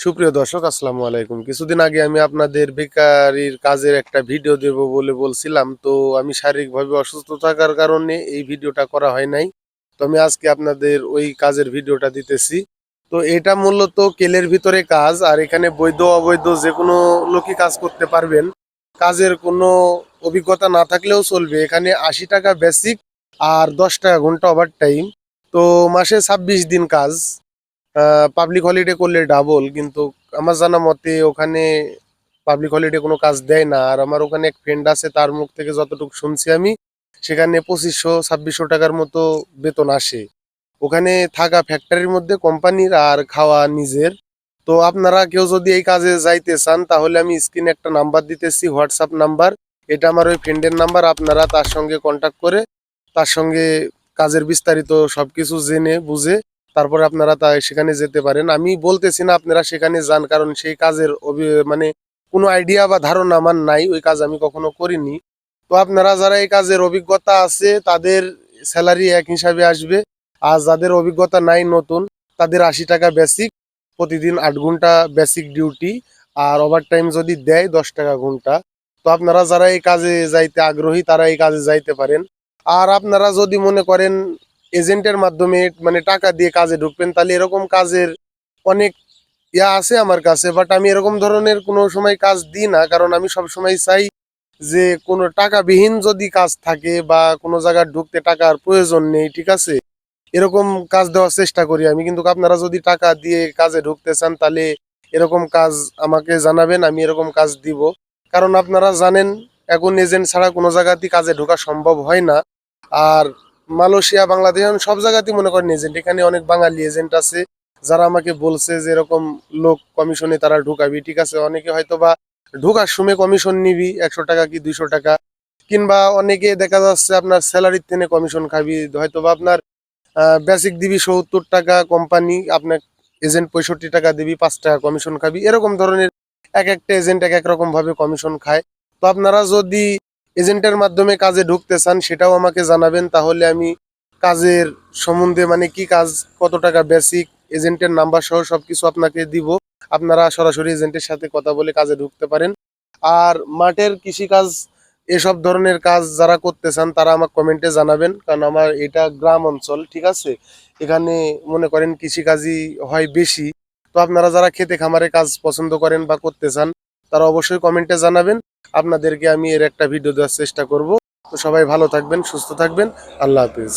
সুপ্রিয় দর্শক, আসসালামু আলাইকুম। কিছুদিন আগে আমি আপনাদের বেকারির কাজের একটা ভিডিও দেব বলে বলছিলাম। তো আমি শারীরিকভাবে অসুস্থ থাকার কারণে এই ভিডিওটা করা হয় নাই। তো আমি আজকে আপনাদের ওই কাজের ভিডিওটা দিতেছি। তো এটা মূলত কেলের ভিতরে কাজ, আর এখানে বৈধ, অবৈধ যে কোনো লোকই কাজ করতে পারবেন। কাজের কোনো অভিজ্ঞতা না থাকলেও চলবে। এখানে আশি টাকা বেসিক আর দশ টাকা ঘণ্টা ওভার টাইম তো মাসে ছাব্বিশ দিন কাজ। পাবলিক হলিডে করলে ডাবল কিন্তু আমার জানা মতে ওখানে পাবলিক হলিডে কোনো কাজ দেয় না। আর আমার ওখানে এক ফ্রেন্ড আছে, তার মুখ থেকে যতটুকু শুনছি আমি, সেখানে পঁচিশশো, ছাব্বিশশো টাকার মতো বেতন আসে। ওখানে থাকা ফ্যাক্টরির মধ্যে কোম্পানির আর খাওয়া নিজের। তো আপনারা কেউ যদি এই কাজে যাইতে চান, তাহলে আমি স্ক্রিনে একটা নাম্বার দিতেছি হোয়াটসঅ্যাপ নাম্বার এটা আমার ওই ফ্রেন্ডের নাম্বার আপনারা তার সঙ্গে কন্ট্যাক্ট করে, তার সঙ্গে কাজের বিস্তারিত সব কিছু জেনে, বুঝে তারপরে আপনারা তা সেখানে যেতে পারেন। আমি বলতেছি না আপনারা সেখানে যান, কারণ সেই কাজের মানে কোনো আইডিয়া বা ধারণা আমার নাই, ওই কাজ আমি কখনো করিনি। তো আপনারা যারা এই কাজের অভিজ্ঞতা আছে, তাদের স্যালারি এক হিসাবে আসবে। আর যাদের অভিজ্ঞতা নাই নতুন, তাদের আশি টাকা বেসিক প্রতিদিন আট ঘণ্টা বেসিক ডিউটি আর ওভার টাইম যদি দেয়, দশ টাকা ঘণ্টা। তো আপনারা যারা এই কাজে যাইতে আগ্রহী, তারা এই কাজে যাইতে পারেন। আর আপনারা যদি মনে করেন এজেন্টের মাধ্যমে মানে টাকা দিয়ে কাজে ঢুকবেন, তাহলে এরকম কাজের অনেক ইয়া আছে আমার কাছে বাট আমি এরকম ধরনের কোনো সময় কাজ দিই না, কারণ আমি সব সময় চাই যে কোনো টাকাবিহীন যদি কাজ থাকে বা কোনো জায়গায় ঢুকতে টাকার প্রয়োজন নেই, ঠিক আছে? এরকম কাজ দেওয়ার চেষ্টা করি আমি, কিন্তু আপনারা যদি টাকা দিয়ে কাজে ঢুকতে চান, তাহলে এরকম কাজ আমাকে জানাবেন, আমি এরকম কাজ দিব। কারণ আপনারা জানেন, এখন এজেন্ট ছাড়া কোনো জায়গাতেই কাজে ঢোকা সম্ভব হয় না। আর মালয়েশিয়া, বাংলাদেশ সব জায়গাতেই মনে করেন এজেন্ট। এখানে অনেক বাঙালি এজেন্ট আছে, যারা আমাকে বলছে যে এরকম লোক কমিশনে তারা ঢুকাবি। ঠিক আছে, অনেকে হয়তো বা ঢোকার সময় কমিশন নিবি, একশো টাকা কি দুইশো টাকা, কিংবা অনেকে দেখা যাচ্ছে আপনার স্যালারির তেনে কমিশন খাবি। হয়তো বা আপনার বেসিক দিবি সত্তর টাকা কোম্পানি আপনার এজেন্ট পঁয়ষট্টি টাকা দিবি, পাঁচ টাকা কমিশন খাবি। এরকম ধরনের এক একটা এজেন্ট এক এক রকম ভাবে কমিশন খায়। তো আপনারা যদি এজেন্টের মাধ্যমে কাজে ঢুকতে চান, সেটাও আমাকে জানাবেন, তাহলে আমি কাজের সম্বন্ধে মানে কি কাজ, কত টাকা বেসিক এজেন্টের নাম্বার সহ সবকিছু আপনাকে দিব। আপনারা সরাসরি এজেন্টের সাথে কথা বলে কাজে ঢুকতে পারেন। আর মাঠের কৃষিকাজ, এসব ধরনের কাজ যারা করতে চান, তারা আমার কমেন্টে জানাবেন, কারণ আমার এটা গ্রাম অঞ্চল, ঠিক আছে? এখানে মনে করেন কৃষিকাজই হয় বেশি। তো আপনারা যারা খেতে খামারে কাজ পছন্দ করেন বা করতে চান, তারা অবশ্যই কমেন্টে জানাবেন। আপনাদেরকে আমি এর একটা ভিডিও দেওয়ার চেষ্টা করব। তো সবাই ভালো থাকবেন, সুস্থ থাকবেন। আল্লাহ হাফিজ।